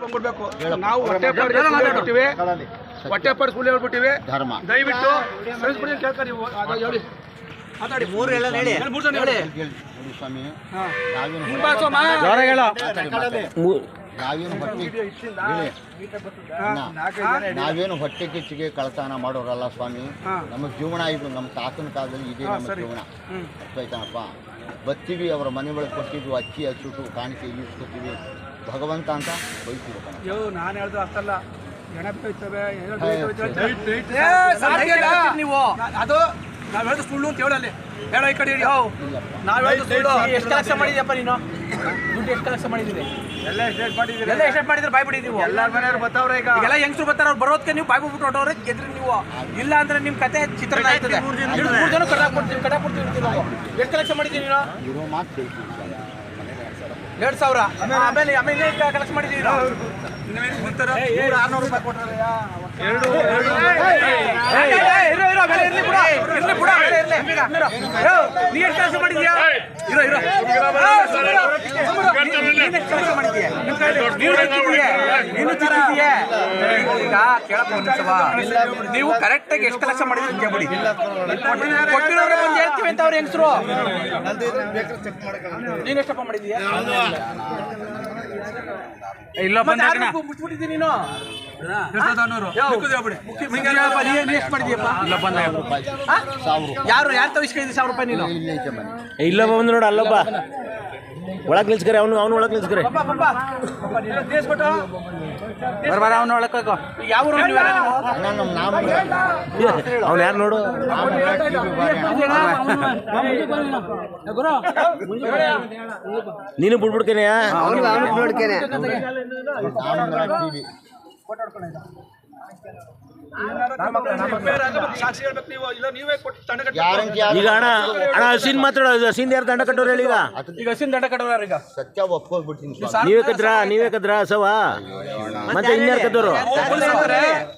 ಬಂದ್ಬಿಡ್ಬೇಕು ನಾವು ಸುಳ್ಳು ಹೇಳ್ಬಿಟ್ಟಿವಿ. ಧರ್ಮ. ದಯವಿಟ್ಟು ಸಂಸ್ಕೃತಿ ಕೇಳ್ತಾರೆ ನೀವು. ಅದು ಹೇಳಿ. ಮಾತಾಡಿ. ಮೂರು ಎಲ್ಲ ಹೇಳಿ. ಮೂರು ಜನ ಹೇಳಿ. ಸ್ವಾಮಿ. ಹಾ. ನಾವೇನು ಹೊಟ್ಟೆ ನಾವೇನು ಹೊಟ್ಟೆ ಕಿಚ್ಚಿಗೆ ಕಳತನ ಮಾಡೋರಲ್ಲ ಸ್ವಾಮಿ. ನಮ್ಮ ಜೀವನ ಇದು ನಮ್ಮ ತಾತನ ಕಾಲದಲ್ಲಿ ಇದೇ ನಮ್ಮ ಜೀವನ. ಅರ್ಥಾಯ್ತಾನಪ್ಪ? ಬತ್ತೀವಿ ಅವರ ಮನೆ ಒಳಗೆ ಕೊಟ್ಟಿದ್ವು ಅಕ್ಕಿ ಹಚ್ಚಿಟ್ಟು ಕಾಣಿಕೆ ಈಸ್ಕೊತೀವಿ ಭಗವಂತ ಅಂತ ಬೈತೀವಿ ಅಯ್ಯೋ ನಾನು ಹೇಳ್ದು ಹೆಣ ಅದು ನಾವ್ ಹೇಳ್ದು ಸುಳ್ಳು ಅಂತ ಹೇಳಲ್ಲಿ. ಹೇಳೋ ಈ ಕಡೆ ಇಡಿ. ಇಲ್ಲಪ್ಪ. ನಾವ್ ಹೇಳ್ದು ಸುಳ್ಳು. ಎಷ್ಟು ಕೆಲಸ ಮಾಡಿದ್ಯಪ್ಪ ನೀನು? ದುಡ್ಡು ಎಷ್ಟು ಕೆಲಸ ಮಾಡಿದ್ದೀರಿ? ಎಲ್ಲ ಎಷ್ಟೇಟ್ ಮಾಡಿದ್ದೀರಿ? ಎಲ್ಲ ಎಷ್ಟು ಮಾಡಿದ್ರೆ ಬಾಯ್ ಬಿಡಿ ನೀವು. ಎಲ್ಲಾರ ಮನೆಯವ್ರು ಬರ್ತಾವ್ರೆ ಈಗ. ಎಲ್ಲ ಹೆಂಗ್ಸ್ರು ಬರ್ತಾರ ಅವ್ರು ಬರೋದಕ್ಕೆ ನೀವು ಬಾಯ್ ಬಿಟ್ಬಿಟ್ಟು ಹೊಟ್ಟವ್ರೆ ಗೆದ್ರಿ ನೀವು. ಇಲ್ಲ ಅಂದ್ರೆ ನಿಮ್ ಕತೆ ಚಿತ್ರಣ ಮೂರು ಜನ ಕಟಾಕ್ಬಿಡ್ತೀವಿ ಕಟಾಕ್ಬಿಡ್ತೀವಿ ಅಂತೀವಿ ನಾವು. ಎಷ್ಟು ಕಲೆಕ್ಷನ್ ಮಾಡಿದ್ದೀನಿ ನೀನು? ಇರೋ ಮಾತು ಎರಡು ಸಾವಿರ. ಆಮೇಲೆ ಆಮೇಲೆ ಕಲೆಕ್ಟ್ ಮಾಡಿದ್ದೀವಿ ಯಾ. ಎರಡು ಇರು. ಕೆಲಸ ಮಾಡಿದ್ಯಾ? ಇರೋ ಇರೋ. ನೀನು ಎಷ್ಟು ಕೆಲಸ ಮಾಡಿದ್ಯಾ? ನೀನು ತಿಂದಿದ್ಯಾ? ನೀನು ತಿಂದಿದ್ಯಾ? ಈಗ ಕೇಳಪ್ಪ ನೀವು ಕರೆಕ್ಟ್ ಆಗಿ ಎಷ್ಟು ಕೆಲಸ ಮಾಡಿದ್ರಿ ಕೇಳ್ಬಿಡಿ. ಕೊಟ್ಟಿರೋರೆ ಬಂದು ಹೇಳ್ತೀವಿ ಅಂತ ಅವ್ರ ಹೆಂಗಸರು. ನೀನ್ ಎಷ್ಟಪ್ಪ ಮಾಡಿದ್ಯಾ ಇಲ್ಲ ಮತ್ತೆ ಯಾರು ನೀನು. ಯಾರು ಯಾರು ಸಾವಿರ ರೂಪಾಯಿ ನೀನು? ಇಲ್ಲೊಬ್ಬ ಬಂದು ನೋಡು ಅಲ್ಲೊಬ್ಬ. ಒಳಗೆ ನಿಲ್ಸ್ಕರೆ ಅವನು ಅವನು ಒಳಗೆ ನಿಲ್ಸ್ಕರೆ. ಬರ್ಬಾರ ಅವನ ಒಳಗೆ ಯಾವ ಅವ್ನು ಯಾರು ನೋಡು? ನೀನು. ಬಿಡ್ಬಿಡ್ಕೇನೆಯ ಟಿವಿ ಬೇರೆ ಆಗಬೇಕು, ಸಾಕ್ಷಿ ಹೇಳ್ಬೇಕು ನೀವು. ಇಲ್ಲ ನೀವೇ ಕೊಟ್ಟು ತಂಡ ಈಗ ಅಣ್ಣ ಅಣ್ಣ ಹಸಿನ್ ಮಾತಾಡೋ ಹಸಿನ್ ಯಾರು ದಂಡ ಕಟ್ಟೋರು ಹೇಳಿ ಈಗ? ಈಗ ಹಸಿನ ದಂಡ ಕಟ್ಟೋರು ಈಗ? ಸತ್ಯ ಒಪ್ಕೊಳ್ಬಿಡ್ತೀನಿ ನೀವೇ ಕದ್ರ ನೀವೇ ಕದ್ರ ಸವ? ಮತ್ತೆ ಇನ್ಯಾರು ಕದ್ದೋರು?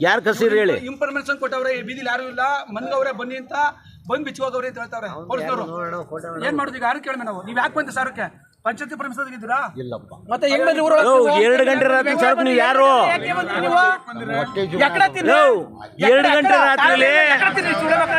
ಯಾರು ಕಸಿರಿ ಹೇಳಿ? ಇನ್ಫಾರ್ಮೇಶನ್ ಕೊಟ್ಟವ್ರೆ ಈ ಬೀದಿಲಿ ಯಾರು ಇಲ್ಲ. ಮನ್ಗವ್ರೆ ಬನ್ನಿ ಅಂತ. ಬಂದ್ ಬಿಚ್ಚೋಗವ್ರೆ ಅಂತ ಹೇಳ್ತಾವ್ರೆ. ಏನ್ ಮಾಡುದು ಈಗ? ಯಾರು ಕೇಳ್ಮೆ ನಾವು? ನೀವ್ ಯಾಕೆ ಬಂದ ಸಾರಕ್ಕೆ? ಪಂಚಾಯತಿ ಪರಮಿಸೋದಿದ್ದೀರಾ ಇಲ್ಲಪ್ಪ. ಮತ್ತೆ ಹೆಂಗ್ ಬಂದ್ರಿ ಎರಡು ಗಂಟೆ ರಾತ್ರಿ ಸ್ವಲ್ಪ ನೀವು ಯಾರು? ಯಾಕೆ ಬಂದ್ರಿ ನೀವು? ಹೊಟ್ಟೆ ಎಕ್ಕಡ ಜೀವನ ತಿನ್ನಿ ಓ, ಎರಡು ಗಂಟೆ ರಾತ್ರಿಲಿ. ಎಕ್ಕಡ ತಿನ್ನಿ, ಸುಳ್ಳು ಮಕ್ಕಳ